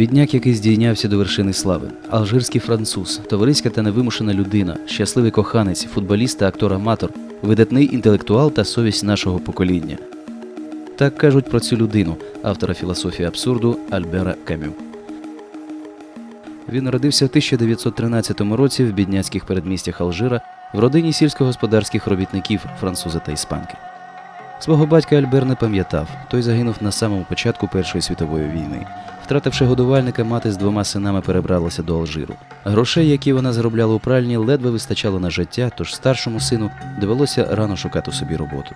Бідняк, який здійнявся до вершини слави, алжирський француз, товариська та невимушена людина, щасливий коханець, футболіст та актор-аматор, видатний інтелектуал та совість нашого покоління. Так кажуть про цю людину, автора філософії абсурду Альбера Камю. Він народився в 1913 році в бідняцьких передмістях Алжира в родині сільськогосподарських робітників француза та іспанки. Свого батька Альбер не пам'ятав, той загинув на самому початку Першої світової війни. Втративши годувальника, мати з двома синами перебралася до Алжиру. Грошей, які вона заробляла у пральні, ледве вистачало на життя, тож старшому сину довелося рано шукати собі роботу.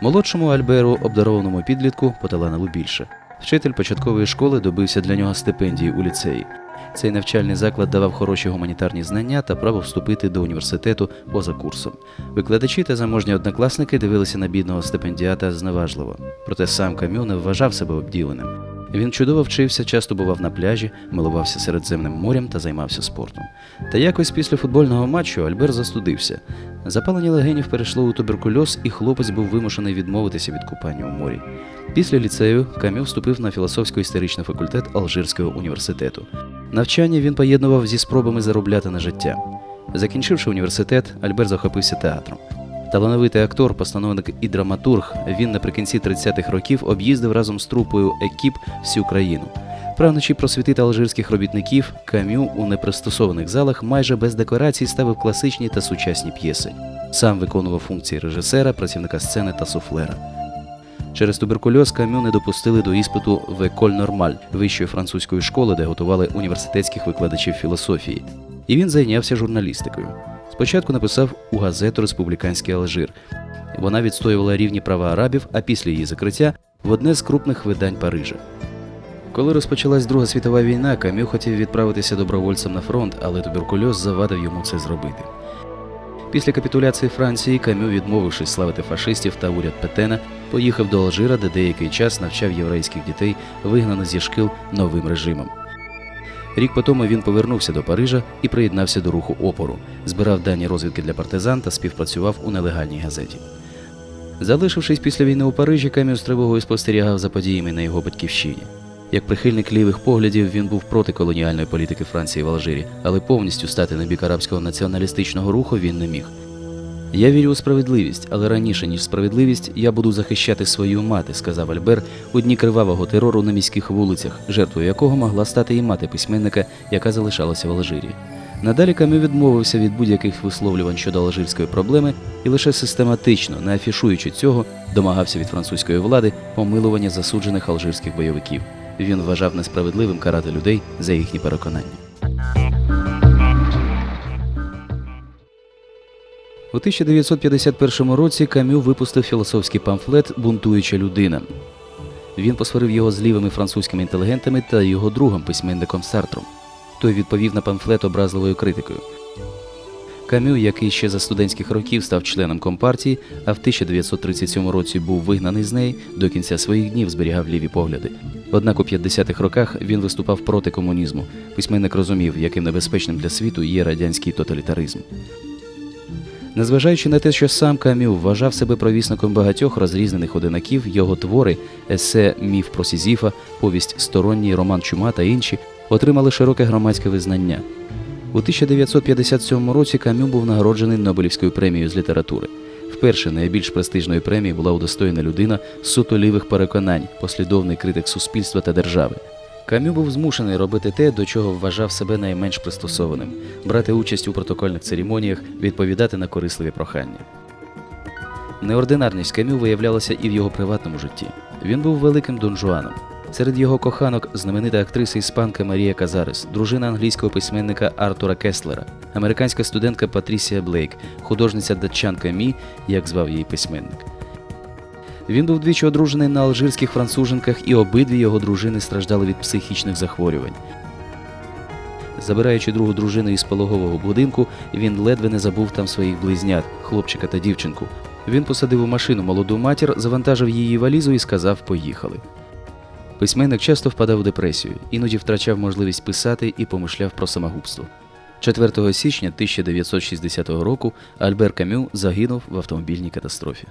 Молодшому Альберу, обдарованому підлітку, поталанило більше. Вчитель початкової школи добився для нього стипендії у ліцеї. Цей навчальний заклад давав хороші гуманітарні знання та право вступити до університету поза курсом. Викладачі та заможні однокласники дивилися на бідного стипендіата зневажливо. Проте сам Камю не вважав себе обділеним. Він чудово вчився, часто бував на пляжі, милувався Середземним морем та займався спортом. Та якось після футбольного матчу Альбер застудився. Запалення легенів перейшло у туберкульоз, і хлопець був вимушений відмовитися від купання у морі. Після ліцею Камю вступив на філософсько-історичний факультет Алжирського університету. Навчання він поєднував зі спробами заробляти на життя. Закінчивши університет, Альбер захопився театром. Талановитий актор, постановник і драматург, він наприкінці 30-х років об'їздив разом з трупою екіп всю країну. Прагнучи просвітити алжирських робітників, Камю у непристосованих залах майже без декорацій ставив класичні та сучасні п'єси. Сам виконував функції режисера, працівника сцени та суфлера. Через туберкульоз Камю не допустили до іспиту в Еколь Нормаль вищої французької школи, де готували університетських викладачів філософії. І він зайнявся журналістикою. Спочатку написав у газету Республіканський Алжир. Вона відстоювала рівні права арабів, а після її закриття в одне з крупних видань Парижа. Коли розпочалась Друга світова війна, Камю хотів відправитися добровольцем на фронт, але туберкульоз завадив йому це зробити. Після капітуляції Франції Камю, відмовившись славити фашистів та уряд Петена, поїхав до Алжира, де деякий час навчав єврейських дітей, вигнаних зі шкіл новим режимом. Рік по тому він повернувся до Парижа і приєднався до руху опору, збирав дані розвідки для партизан та співпрацював у нелегальній газеті. Залишившись після війни у Парижі, Кам'ю з тривогою спостерігав за подіями на його батьківщині. Як прихильник лівих поглядів, він був проти колоніальної політики Франції в Алжирі, але повністю стати на бік арабського націоналістичного руху він не міг. Я вірю у справедливість, але раніше ніж справедливість, я буду захищати свою мати, сказав Альбер у дні кривавого терору на міських вулицях, жертвою якого могла стати і мати письменника, яка залишалася в Алжирі. Надалі Камю відмовився від будь-яких висловлювань щодо алжирської проблеми і лише систематично, не афішуючи цього, домагався від французької влади помилування засуджених алжирських бойовиків. Він вважав несправедливим карати людей за їхні переконання. У 1951 році Камю випустив філософський памфлет Бунтуюча людина. Він посварив його з лівими французькими інтелігентами та його другом, письменником Сартром. Той відповів на памфлет образливою критикою. Камю, який ще за студентських років став членом компартії, а в 1937 році був вигнаний з неї, до кінця своїх днів зберігав ліві погляди. Однак у 50-х роках він виступав проти комунізму. Письменник розумів, яким небезпечним для світу є радянський тоталітаризм. Незважаючи на те, що сам Камю вважав себе провісником багатьох розрізнених одинаків, його твори, есе Міф про Сізіфа, повість Сторонній, Роман Чума та інші отримали широке громадське визнання. У 1957 році Камю був нагороджений Нобелівською премією з літератури. Вперше найбільш престижної премії була удостоєна людина з суто лівих переконань, послідовний критик суспільства та держави. Камю був змушений робити те, до чого вважав себе найменш пристосованим брати участь у протокольних церемоніях, відповідати на корисливі прохання. Неординарність Камю виявлялася і в його приватному житті. Він був великим донжуаном. Серед його коханок знаменита актриса іспанка Марія Казарес, дружина англійського письменника Артура Кеслера, американська студентка Патрісія Блейк, художниця датчанка Мі, як звав її письменник. Він був двічі одружений на алжирських француженках, і обидві його дружини страждали від психічних захворювань. Забираючи другу дружину із пологового будинку, він ледве не забув там своїх близнят, хлопчика та дівчинку. Він посадив у машину молоду матір, завантажив її валізу і сказав Поїхали. Письменник часто впадав у депресію, іноді втрачав можливість писати і помишляв про самогубство. 4 січня 1960 року Альбер Камю загинув в автомобільній катастрофі.